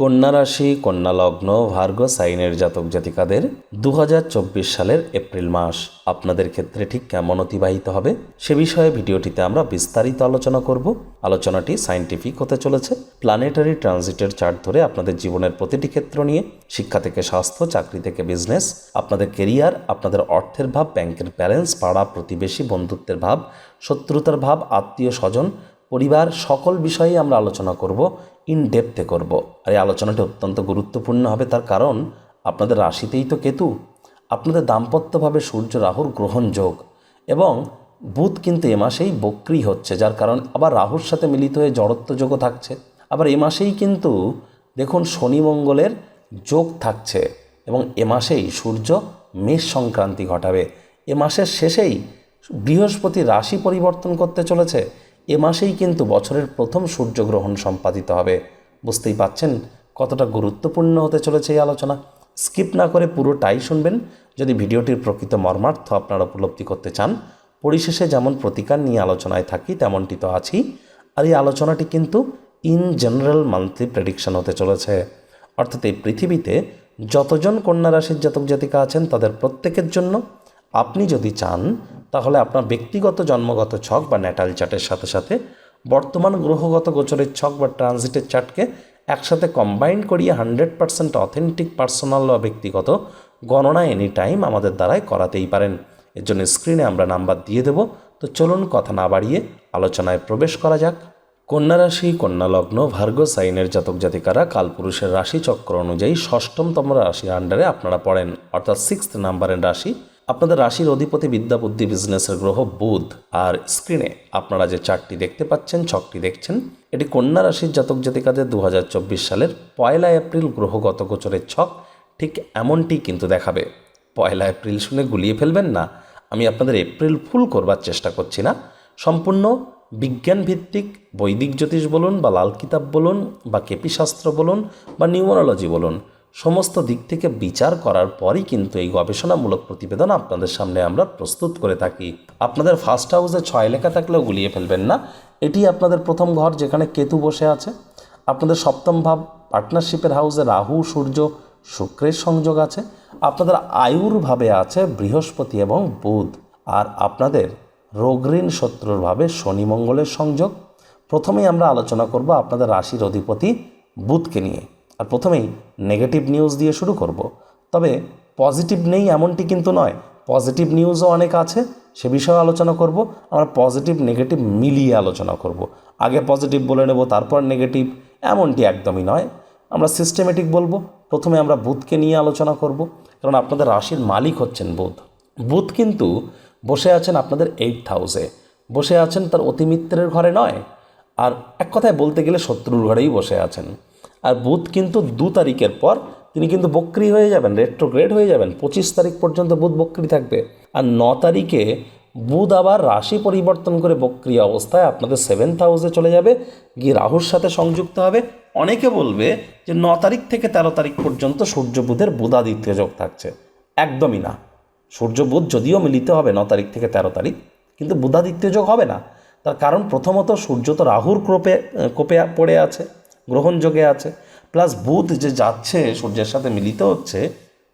কন্যা রাশি কন্যা লগ্ন ভার্গ সাইনের জাতক জাতিকাদের দু হাজার চব্বিশ সালের এপ্রিল মাস। আপনাদের ক্ষেত্রে ঠিক কেমন অতিবাহিত হবে সে বিষয়ে ভিডিওটিতে আমরা বিস্তারিত আলোচনা করব। আলোচনাটি সাইন্টিফিক হতে চলেছে। প্ল্যানেটারি ট্রানজিটের চার্ট ধরে আপনাদের জীবনের প্রতিটি ক্ষেত্র নিয়ে, শিক্ষা থেকে স্বাস্থ্য, চাকরি থেকে বিজনেস, আপনাদের কেরিয়ার, আপনাদের অর্থের ভাব, ব্যাংকের ব্যালেন্স, পাড়া প্রতিবেশী, বন্ধুত্বের ভাব, শত্রুতার ভাব, আত্মীয় স্বজন পরিবার সকল বিষয়ে আমরা আলোচনা করব ইন ডেপথে করব। আর এই আলোচনাটি অত্যন্ত গুরুত্বপূর্ণ হবে তার কারণ, আপনাদের রাশিতেই তো কেতু। আপনাদের দাম্পত্যভাবে সূর্য রাহুর গ্রহণ যোগ। এবং বুধ কিন্তু এ মাসেই বক্রি হচ্ছে, যার কারণ আবার রাহুর সাথে মিলিত হয়ে জড়ত্ব যোগও থাকছে। আবার এ মাসেই কিন্তু দেখুন শনি মঙ্গলের যোগ থাকছে এবং এ মাসেই সূর্য মেষ সংক্রান্তি ঘটাবে। এ মাসের শেষেই বৃহস্পতি রাশি পরিবর্তন করতে চলেছে। এ মাসেই কিন্তু বছরের প্রথম সূর্যগ্রহণ সম্পাদিত হবে। বুঝতেই পাচ্ছেন কতটা গুরুত্বপূর্ণ হতে চলেছে এই আলোচনা। স্কিপ না করে পুরোটাই শুনবেন। যদি ভিডিওটির প্রকৃত মর্মার্থ আপনারা উপলব্ধি করতে চান, পরিশেষে যেমন প্রতিকার নিয়ে আলোচনায় থাকি, তেমনটি তো আছি আর এই আলোচনাটি কিন্তু ইন জেনারেল মান্থলি প্রেডিকশন হতে চলেছে। অর্থাৎ এই পৃথিবীতে যতজন কন্যা রাশির জাতক জাতিকা আছেন, তাদের প্রত্যেকের জন্য আপনি যদি চান তাহলে আপনার ব্যক্তিগত জন্মগত ছক বা ন্যাটাল চার্টের সাথে সাথে বর্তমান গ্রহগত গোচরের ছক বা ট্রানজিটের চার্টকে একসাথে কম্বাইন করিয়ে হান্ড্রেড পার্সেন্ট অথেন্টিক, পার্সোনাল বা ব্যক্তিগত গণনা এনি টাইম আমাদের দ্বারাই করাতেই পারেন। এর জন্য স্ক্রিনে আমরা নাম্বার দিয়ে দেব। তো চলুন কথা না বাড়িয়ে আলোচনায় প্রবেশ করা যাক। কন্যা রাশি, কন্যা লগ্ন, ভার্গ সাইনের জাতক জাতিকারা কালপুরুষের রাশি চক্র অনুযায়ী ষষ্ঠমতম রাশির আন্ডারে আপনারা পড়েন। অর্থাৎ সিক্স নাম্বারের রাশি আপনাদের রাশির অধিপতি বিদ্যা, বুদ্ধি, বিজনেসের গ্রহ, বুধ আর স্ক্রিনে আপনারা যে চারটি দেখতে পাচ্ছেন, ছকটি দেখছেন, এটি কন্যা রাশির জাতক জাতিকাদের দু হাজার চব্বিশ সালের পয়লা এপ্রিল গ্রহগত গোচরের ছক। ঠিক এমনটি কিন্তু দেখাবে। পয়লা এপ্রিল শুনে গুলিয়ে ফেলবেন না। আমি আপনাদের এপ্রিল ফুল করবার চেষ্টা করছি না। সম্পূর্ণ বিজ্ঞান ভিত্তিক বৈদিক জ্যোতিষ বলুন বা লাল কিতাব বলুন বা কেপি শাস্ত্র বলুন বা নিউমোরোলজি বলুন। সমস্ত দিক থেকে বিচার করার পরই কিন্তু এই গবেষণামূলক প্রতিবেদন আপনাদের সামনে আমরা প্রস্তুত করে থাকি। আপনাদের ফার্স্ট হাউসে ছয় লেখা থাকলেও গুলিয়ে ফেলবেন না। এটি আপনাদের প্রথম ঘর যেখানে কেতু বসে আছে। আপনাদের সপ্তম ভাব পার্টনারশিপের হাউসে রাহু, সূর্য, শুক্রের সংযোগ আছে। আপনাদের আয়ুর ভাবে আছে বৃহস্পতি এবং বুধ। আর আপনাদের রোগঋণ শত্রুর ভাবে শনি মঙ্গলের সংযোগ। প্রথমেই আমরা আলোচনা করব আপনাদের রাশির অধিপতি বুধকে নিয়ে। আর প্রথমেই নেগেটিভ নিউজ দিয়ে শুরু করব। তবে পজিটিভ নেই এমনটি কিন্তু নয়। পজিটিভ নিউজও অনেক আছে, সে বিষয়ে আলোচনা করব। আমরা পজিটিভ নেগেটিভ মিলিয়ে আলোচনা করব। আগে পজিটিভ বলে নেব, তারপর নেগেটিভ এমনটি একদমই নয়। আমরা সিস্টেমেটিক বলব। প্রথমে আমরা বুধকে নিয়ে আলোচনা করব। কারণ আপনাদের রাশির মালিক হচ্ছেন বুধ বুধ কিন্তু বসে আছেন আপনাদের এইট হাউসে বসে আছেন তার অতিমিত্রের ঘরে নয়। আর এক কথায় বলতে গেলে শত্রুর ঘরেই বসে আছেন। আর বুধ কিন্তু দু তারিখের পর তিনি কিন্তু বক্রি হয়ে যাবেন রেট্রোগ্রেড হয়ে যাবেন। পঁচিশ তারিখ পর্যন্ত বুধ বক্রি থাকবে। আর ন তারিখে বুধ আবার রাশি পরিবর্তন করে বক্রি অবস্থায় আপনাদের সেভেন্থ হাউসে চলে যাবে। গিয়ে রাহুর সাথে সংযুক্ত হবে। অনেকে বলবে যে ন তারিখ থেকে তেরো তারিখ পর্যন্ত সূর্য বুধের বুধাদিত্য যোগ থাকছে। একদমই না। সূর্য বুধ যদিও মিলিত হবে ন তারিখ থেকে তেরো তারিখ, কিন্তু বুধাদিত্য যোগ হবে না। তার কারণ প্রথমত সূর্য তো রাহুর ক্রোপে কোপে পড়ে আছে। গ্রহণযোগে আছে। প্লাস বুধ যে যাচ্ছে, সূর্যের সাথে মিলিত হচ্ছে,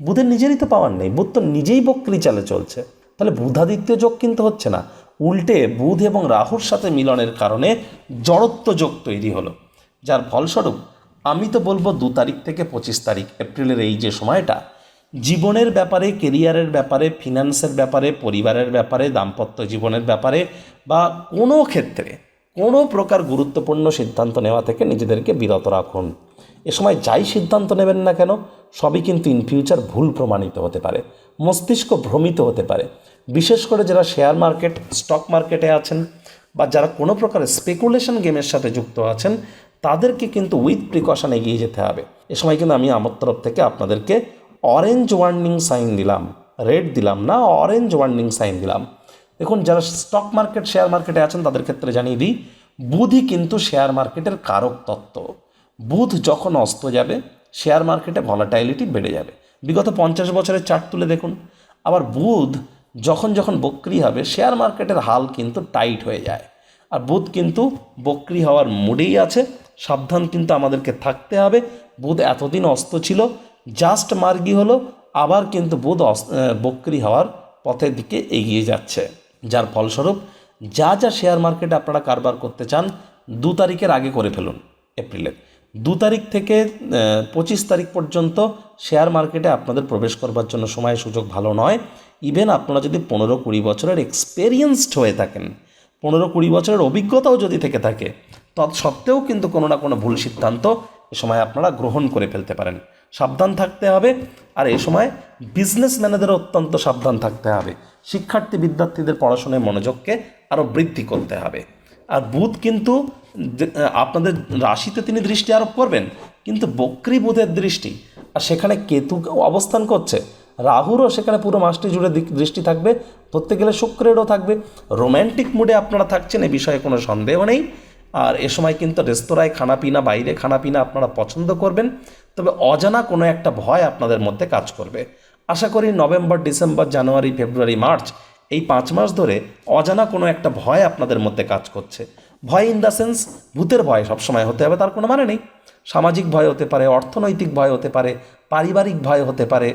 বুধের নিজেরই তো পাওয়ার নেই। বুধ তো নিজেই বক্রি চালে চলছে। তাহলে বুধাদিত্য যোগ কিন্তু হচ্ছে না। উল্টে বুধ এবং রাহুর সাথে মিলনের কারণে জড়ত্ব যোগ তৈরি হলো। যার ফলস্বরূপ, আমি তো বলব দু তারিখ থেকে পঁচিশ তারিখ, এপ্রিলের এই যে সময়টা, জীবনের ব্যাপারে কেরিয়ারের ব্যাপারে ফিনান্সের ব্যাপারে, পরিবারের ব্যাপারে, দাম্পত্য জীবনের ব্যাপারে বা কোনো ক্ষেত্রে কোনো প্রকার গুরুত্বপূর্ণ সিদ্ধান্ত নেওয়া থেকে নিজেদেরকে বিরত রাখুন। এ সময় যাই সিদ্ধান্ত নেবেন না কেন, সবই কিন্তু ইন ফিউচার ভুল প্রমাণিত হতে পারে, মস্তিষ্ক ভ্রমিত হতে পারে। বিশেষ করে যারা শেয়ার মার্কেট স্টক মার্কেটে আছেন বা যারা কোনো প্রকার স্পেকুলেশন গেমের সাথে যুক্ত আছেন, তাদেরকে কিন্তু উইথ প্রিকশন এগিয়ে যেতে হবে। এ সময় কিন্তু আমি আমার তরফ থেকে আপনাদেরকে অরেঞ্জ ওয়ার্নিং সাইন দিলাম রেড দিলাম না অরেঞ্জ ওয়ার্নিং সাইন দিলাম। দেখুন, যারা স্টক মার্কেট শেয়ার মার্কেটে আছেন, তাদের ক্ষেত্রে জানিয়ে দিই, বুধই কিন্তু শেয়ার মার্কেটের কারক তত্ত্ব। বুধ যখন অস্ত যাবে শেয়ার মার্কেটে ভলাটাইলিটি বেড়ে যাবে। বিগত পঞ্চাশ বছরের চার্ট তুলে দেখুন। আবার বুধ যখন যখন বক্রি হবে শেয়ার মার্কেটের হাল কিন্তু টাইট হয়ে যায়। আর বুধ কিন্তু বক্রি হওয়ার মুডেই আছে। সাবধান কিন্তু আমাদেরকে থাকতে হবে। বুধ এতদিন অস্ত ছিল জাস্ট মার্গি হলো, আবার কিন্তু বুধ বক্রি হওয়ার পথের দিকে এগিয়ে যাচ্ছে। যার ফলস্বরূপ যা যা শেয়ার মার্কেটে আপনারা কারবার করতে চান, দু তারিখের আগে করে ফেলুন, এপ্রিলের। দু তারিখ থেকে পঁচিশ তারিখ পর্যন্ত শেয়ার মার্কেটে আপনাদের প্রবেশ করবার জন্য সময় সুযোগ ভালো নয়। ইভেন আপনারা যদি পনেরো কুড়ি বছরের এক্সপেরিয়েন্সড হয়ে থাকেন, পনেরো কুড়ি বছরের অভিজ্ঞতাও যদি থেকে থাকে তৎসত্ত্বেও কিন্তু কোনো না কোনো ভুল সিদ্ধান্ত এ সময় আপনারা গ্রহণ করে ফেলতে পারেন। সাবধান থাকতে হবে আর এ সময় বিজনেসম্যানেদেরও অত্যন্ত সাবধান থাকতে হবে। শিক্ষার্থী বিদ্যার্থীদের পড়াশোনায় মনোযোগকে আরও বৃদ্ধি করতে হবে। আর বুধ কিন্তু আপনাদের রাশিতে তিনি দৃষ্টি আরোপ করবেন, কিন্তু বক্রি বুধের দৃষ্টি। আর সেখানে কেতু অবস্থান করছে। রাহুরও সেখানে পুরো মাসটি জুড়ে দৃষ্টি থাকবে। ধরতে গেলে শুক্রেরও থাকবে। রোম্যান্টিক মুডে আপনারা থাকছেন, এ বিষয়ে কোনো সন্দেহ নেই। আর এ সময় কিন্তু রেস্তোরাঁয় খানাপিনা, বাইরে খানাপিনা আপনারা পছন্দ করবেন। তবে অজানা কোনো একটা ভয় আপনাদের মধ্যে কাজ করবে। আশা করি নভেম্বর, ডিসেম্বর, জানুয়ারি, ফেব্রুয়ারি, মার্চ এই পাঁচ মাস ধরে অজানা কোনো একটা ভয় আপনাদের মধ্যে কাজ করছে। ভয় ইন দ্য সেন্স ভূতের ভয় সবসময় হতে হবে, তার কোনো মানে নেই। সামাজিক ভয় হতে পারে, অর্থনৈতিক ভয় হতে পারে, পারিবারিক ভয় হতে পারে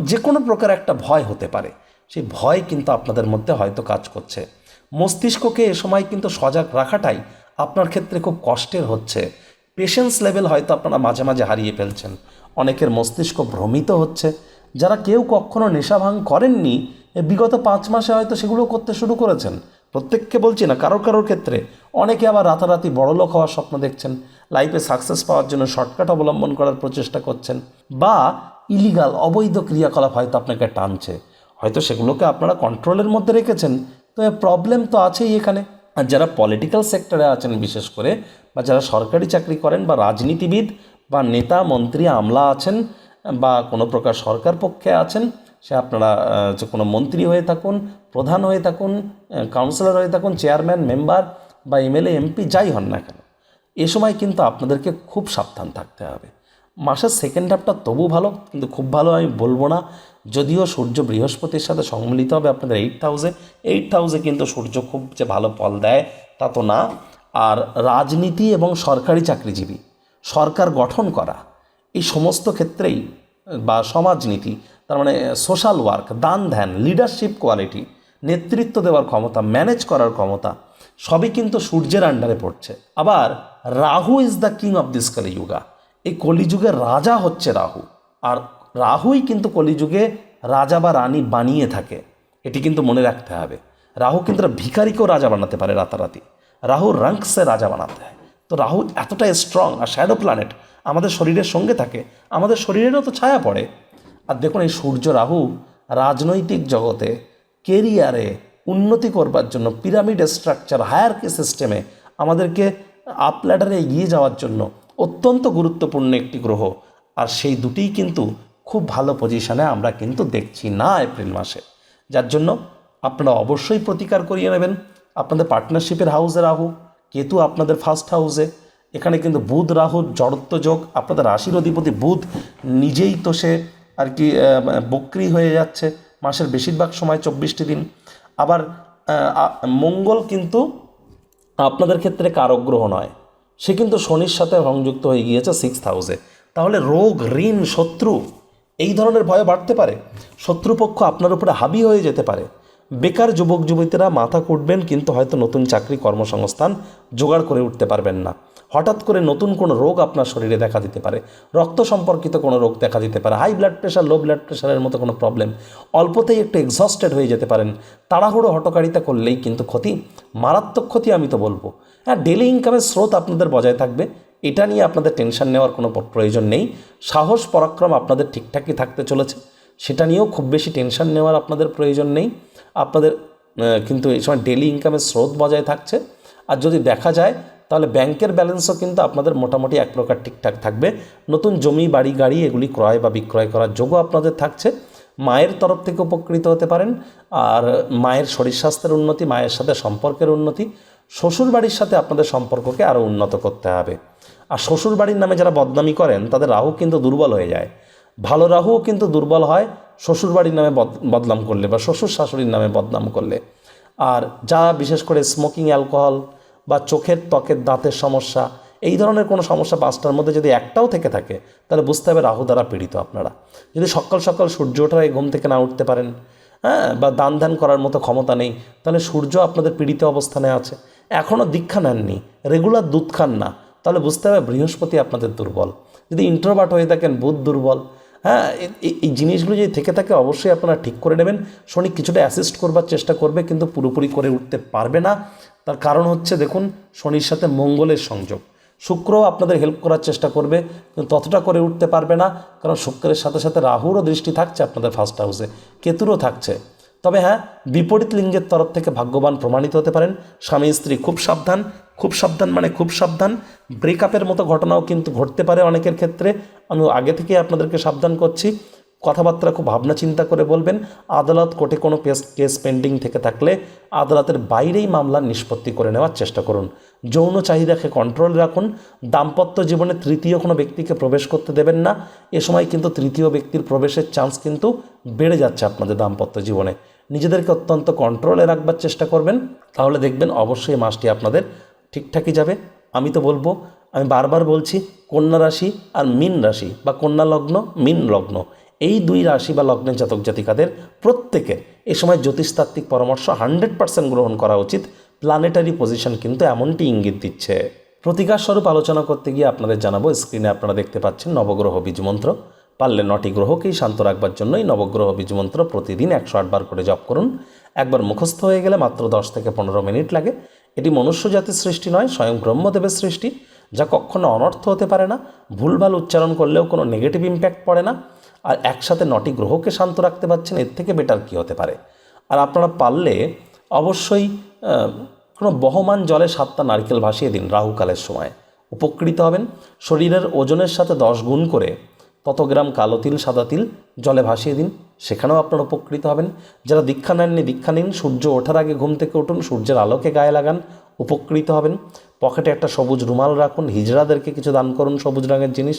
যে কোনো প্রকার একটা ভয় হতে পারে। সেই ভয় কিন্তু আপনাদের মধ্যে হয়তো কাজ করছে। মস্তিষ্ককে এ সময় কিন্তু সজাগ রাখাটাই আপনার ক্ষেত্রে খুব কষ্টের হচ্ছে। পেশেন্স লেভেল হয়তো আপনারা মাঝে মাঝে হারিয়ে ফেলছেন। অনেকের মস্তিষ্ক ভ্রমিত হচ্ছে। যারা কেউ কখনো নেশা ভাঙ করেননি বিগত পাঁচ মাসে হয়তো সেগুলো করতে শুরু করেছেন। প্রত্যেককে বলছি না কারোর কারোর ক্ষেত্রে। অনেকে আবার রাতারাতি বড়লোক হওয়ার স্বপ্ন দেখছেন। লাইফে সাকসেস পাওয়ার জন্য শর্টকাট অবলম্বন করার প্রচেষ্টা করছেন। বা ইলিগাল অবৈধ ক্রিয়াকলাপ হয়তো আপনাকে টানছে। হয়তো সেগুলোকে আপনারা কন্ট্রোলের মধ্যে রেখেছেন। তো প্রবলেম তো আছেই এখানে। আর যারা পলিটিক্যাল সেক্টরে আছেন বিশেষ করে, বা যারা সরকারি চাকরি করেন, বা রাজনীতিবিদ, বা নেতা, মন্ত্রী, আমলা আছেন, বা কোনো প্রকার সরকার পক্ষে আছেন, সে আপনারা যে কোনো মন্ত্রী হয়ে থাকুন, প্রধান হয়ে থাকুন কাউন্সিলর হয়ে থাকুন চেয়ারম্যান মেম্বার বা এমএলএ এমপি যাই হন না কেন, এ সময় কিন্তু আপনাদেরকে খুব সাবধান থাকতে হবে। মাসের সেকেন্ড হাফটা তবু ভালো, কিন্তু খুব ভালো আমি বলব না। যদিও সূর্য বৃহস্পতির সাথে সম্মিলিত হবে আপনাদের এইট হাউসে এইট হাউসে কিন্তু সূর্য খুব যে ভালো ফল দেয়, তা তো না। আর রাজনীতি এবং সরকারি চাকরিজীবী, সরকার গঠন করা, এই সমস্ত ক্ষেত্রেই, বা সমাজনীতি, তার মানে সোশ্যাল ওয়ার্ক দান ধ্যান লিডারশিপ কোয়ালিটি নেতৃত্ব দেওয়ার ক্ষমতা ম্যানেজ করার ক্ষমতা, সবই কিন্তু সূর্যের আন্ডারে পড়ছে। আবার Rahu is the king of this Kaliyuga এই কলিযুগের রাজা হচ্ছে রাহু। আর রাহুই কিন্তু কলিযুগে রাজা বা রানী বানিয়ে থাকে। এটি কিন্তু মনে রাখতে হবে। রাহু কিন্তু ভিখারিকেও রাজা বানাতে পারে রাতারাতি। রাহু রাঙ্কসে রাজা বানাতে হয়। তো রাহু এতটাই স্ট্রং আর শ্যাডো প্ল্যানেট আমাদের শরীরের সঙ্গে থাকে। আমাদের শরীরেরও তো ছায়া পড়ে। আর দেখুন এই সূর্য রাহু রাজনৈতিক জগতে কেরিয়ারে উন্নতি করবার জন্য পিরামিড স্ট্রাকচার হায়ারকি সিস্টেমে আমাদেরকে আপ ল্যাডারে এগিয়ে যাওয়ার জন্য অত্যন্ত গুরুত্বপূর্ণ একটি গ্রহ। আর সেই দুটিই কিন্তু খুব ভালো পজিশনে আমরা কিন্তু দেখছি না এপ্রিল মাসে। যার জন্য আপনারা অবশ্যই প্রতিকার করিয়ে নেবেন। আপনাদের পার্টনারশিপের হাউসে রাহু, কেতু আপনাদের ফার্স্ট হাউসে এখানে কিন্তু বুধ, রাহু জড়ত্ব যোগ, আপনাদের রাশির অধিপতি বুধ নিজেই তো সে আর কি বক্রি হয়ে যাচ্ছে মাসের বেশিরভাগ সময় চব্বিশটি দিন। আবার মঙ্গল কিন্তু আপনাদের ক্ষেত্রে কারক গ্রহ নয়। সে কিন্তু শনির সাথে সংযুক্ত হয়ে গিয়েছে সিক্স হাউসে তাহলে রোগ, ঋণ, শত্রু, এই ধরনের ভয় বাড়তে পারে। শত্রুপক্ষ আপনার উপরে হাবি হয়ে যেতে পারে। বেকার যুবক, যুবতীরা মাথা কুটবেন, কিন্তু হয়তো নতুন চাকরি, কর্মসংস্থান জোগাড় করে উঠতে পারবেন না। হঠাৎ করে নতুন কোনো রোগ আপনার শরীরে দেখা দিতে পারে। রক্ত সম্পর্কিত কোনো রোগ দেখা দিতে পারে। High blood pressure low blood প্রেশারের মতো কোনো প্রবলেম অল্পতেই একটু এক্সস্টেড হয়ে যেতে পারেন। তাড়াহুড়ো হটকারিতা করলেই কিন্তু ক্ষতি। মারাত্মক ক্ষতি আমি তো বলব। হ্যাঁ ডেলি ইনকামের স্রোত আপনাদের বজায় থাকবে। এটা নিয়ে আপনাদের টেনশন নেওয়ার কোনো প্রয়োজন নেই। সাহস, পরাক্রম আপনাদের ঠিকঠাকই থাকতে চলেছে। সেটা নিয়েও খুব বেশি টেনশন নেওয়ার আপনাদের প্রয়োজন নেই। আপনাদের কিন্তু এই সময় ডেলি ইনকামের স্রোত বজায় থাকছে। আর যদি দেখা যায়, তাহলে ব্যাংকের ব্যালেন্সও কিন্তু আপনাদের মোটামুটি এক প্রকার ঠিকঠাক থাকবে। নতুন জমি, বাড়ি, গাড়ি এগুলি ক্রয় বা বিক্রয় করার যোগও আপনাদের থাকছে। মায়ের তরফ থেকে উপকৃত হতে পারেন। আর মায়ের শরীর স্বাস্থ্যের উন্নতি, মায়ের সাথে সম্পর্কের উন্নতি শ্বশুর বাড়ির সাথে আপনাদের সম্পর্ককে আরও উন্নত করতে হবে। আর শ্বশুর বাড়ির নামে যারা বদনামি করেন, তাদের রাহু কিন্তু দুর্বল হয়ে যায়। ভালো রাহুও কিন্তু দুর্বল হয় শ্বশুর বাড়ির নামে বদ- বদনাম করলে বা শ্বশুর শাশুড়ির নামে বদনাম করলে। আর যা বিশেষ করে স্মোকিং অ্যালকোহল বা চোখের ত্বকের দাঁতের সমস্যা, এই ধরনের কোনো সমস্যা পাঁচটার মধ্যে যদি একটাও থেকে থাকে, তাহলে বুঝতে হবে রাহু দ্বারা পীড়িত আপনারা। যদি সকাল সকাল সূর্য ওঠার ঘুম থেকে না উঠতে পারেন হ্যাঁ বা দান ধ্যান করার মতো ক্ষমতা নেই, তাহলে সূর্য আপনাদের পীড়িত অবস্থানে আছে। এখনও দীক্ষা নেননি রেগুলার দুধ খান না, তাহলে বুঝতে হবে বৃহস্পতি আপনাদের দুর্বল। যদি ইন্ট্রোভার্ট হয়ে থাকেন, বুধ দুর্বল। হ্যাঁ এই জিনিসগুলো যদি থেকে থাকে, অবশ্যই আপনারা ঠিক করে নেবেন। শনি কিছুটা অ্যাসিস্ট করবার চেষ্টা করবে, কিন্তু পুরোপুরি করে উঠতে পারবে না। তার কারণ হচ্ছে, দেখুন, শনির সাথে মঙ্গলের সংযোগ। শুক্রও আপনাদের হেল্প করার চেষ্টা করবে, কিন্তু ততটা করে উঠতে পারবে না, কারণ শুক্রের সাথে সাথে রাহুরও দৃষ্টি থাকছে আপনাদের ফার্স্ট হাউসে কেতুরও থাকছে। তবে হ্যাঁ বিপরীত লিঙ্গের তরফ থেকে ভাগ্যবান প্রমাণিত হতে পারেন, স্বামী স্ত্রী খুব সাবধান খুব সাবধান মানে খুব সাবধান ব্রেকআপের মতো ঘটনাও কিন্তু ঘটতে পারে অনেকের ক্ষেত্রে, আমি আগে থেকে আপনাদেরকে সাবধান করছি কথাবার্তা খুব ভাবনা চিন্তা করে বলবেন, আদালত কোর্টে কোনো কেস কেস পেন্ডিং থেকে থাকলে আদালতের বাইরেই মামলার নিষ্পত্তি করে নেওয়ার চেষ্টা করুন। যৌন চাহিদাকে কন্ট্রোল রাখুন, দাম্পত্য জীবনে তৃতীয় কোনো ব্যক্তিকে প্রবেশ করতে দেবেন না, এ সময় কিন্তু তৃতীয় ব্যক্তির প্রবেশের চান্স কিন্তু বেড়ে যাচ্ছে আপনাদের দাম্পত্য জীবনে। নিজেদেরকে অত্যন্ত কন্ট্রোলে রাখবার চেষ্টা করবেন, তাহলে দেখবেন অবশ্যই মাসটি আপনাদের ঠিকঠাকই যাবে। আমি তো বলব, আমি বারবার বলছি, কন্যা রাশি আর মিন রাশি বা কন্যা লগ্ন, মিন লগ্ন এই দুই রাশি বা লগ্নের জাতক জাতিকাদের প্রত্যেকের এ সময় জ্যোতিষতাত্ত্বিক পরামর্শ হান্ড্রেড পার্সেন্ট গ্রহণ করা উচিত। প্ল্যানেটারি পজিশন কিন্তু এমনটি ইঙ্গিত দিচ্ছে। প্রতিকার স্বরূপ আলোচনা করতে গিয়ে আপনাদের জানাব স্ক্রিনে আপনারা দেখতে পাচ্ছেন নবগ্রহ বীজ মন্ত্র। পারলে নটি গ্রহকেই শান্ত রাখবার জন্যই নবগ্রহ বীজ মন্ত্র প্রতিদিন একশো আটবার করে জপ করুন। একবার মুখস্থ হয়ে গেলে মাত্র দশ থেকে পনেরো মিনিট লাগে। এটি মনুষ্য জাতির সৃষ্টি নয়, স্বয়ং ব্রহ্মদেবের সৃষ্টি, যা কখনো অনর্থ হতে পারে না। ভুলভাল উচ্চারণ করলেও কোনো নেগেটিভ ইম্প্যাক্ট পড়ে না। আর একসাথে নটি গ্রহকে শান্ত রাখতে পারছেন, এর থেকে বেটার কী হতে পারে? আর আপনারা পারলে অবশ্যই কোনো বহমান জলে সাতটা নারকেল ভাসিয়ে দিন রাহুকালের সময়। উপকৃত হবেন। শরীরের ওজনের সাথে দশ গুণ করে তত গ্রাম কালো তিল, সাদা তিল জলে ভাসিয়ে দিন। সেখানেও আপনারা উপকৃত হবেন। যারা দীক্ষা নেননি, দীক্ষা নিন। সূর্য ওঠার আগে ঘুম থেকে উঠুন, সূর্যের আলোকে গায়ে লাগান, উপকৃত হবেন। পকেটে একটা সবুজ রুমাল রাখুন, হিজড়াদেরকে কিছু দান করুন, সবুজ রঙের জিনিস।